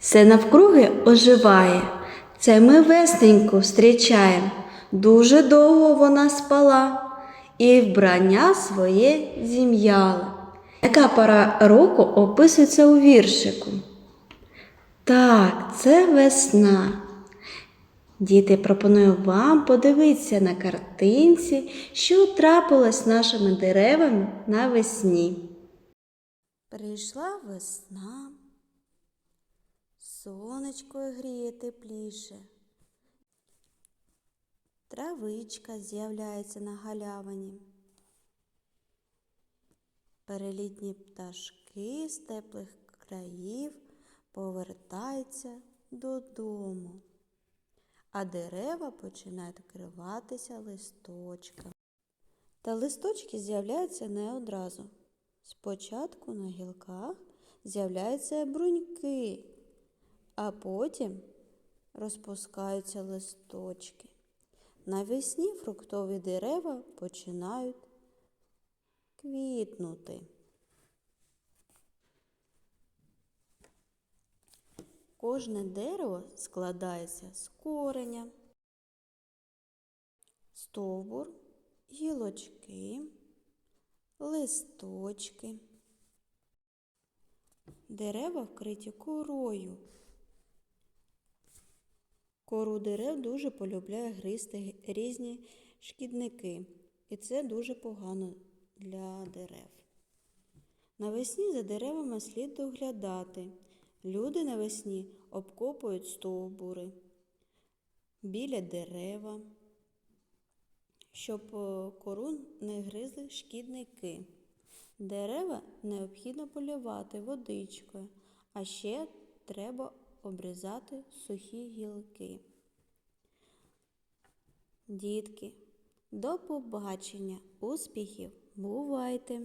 Все навкруги оживає. Це ми весненьку зустрічаємо. Дуже довго вона спала і вбрання своє зім'яла. Яка пора року описується у віршику? Так, це весна. Діти, пропоную вам подивитися на картинці, що трапилось нашими деревами навесні. Прийшла весна, сонечко гріє тепліше, травичка з'являється на галявині. Перелітні пташки з теплих країв повертаються додому, а дерева починають вкриватися листочками. Та листочки з'являються не одразу. Спочатку на гілках з'являються бруньки, а потім розпускаються листочки. Навесні фруктові дерева починають квітнути. Кожне дерево складається з кореня, стовбур, гілочки, листочки. Дерева вкриті корою. Кору дерев дуже полюбляє гризти різні шкідники, і це дуже погано для дерев. Навесні за деревами слід доглядати. Люди навесні обкопують стовбури біля дерева, щоб е, кору не гризли шкідники. Дерева необхідно полювати водичкою, а ще треба обрізати сухі гілки. Дітки, до побачення, успіхів, бувайте!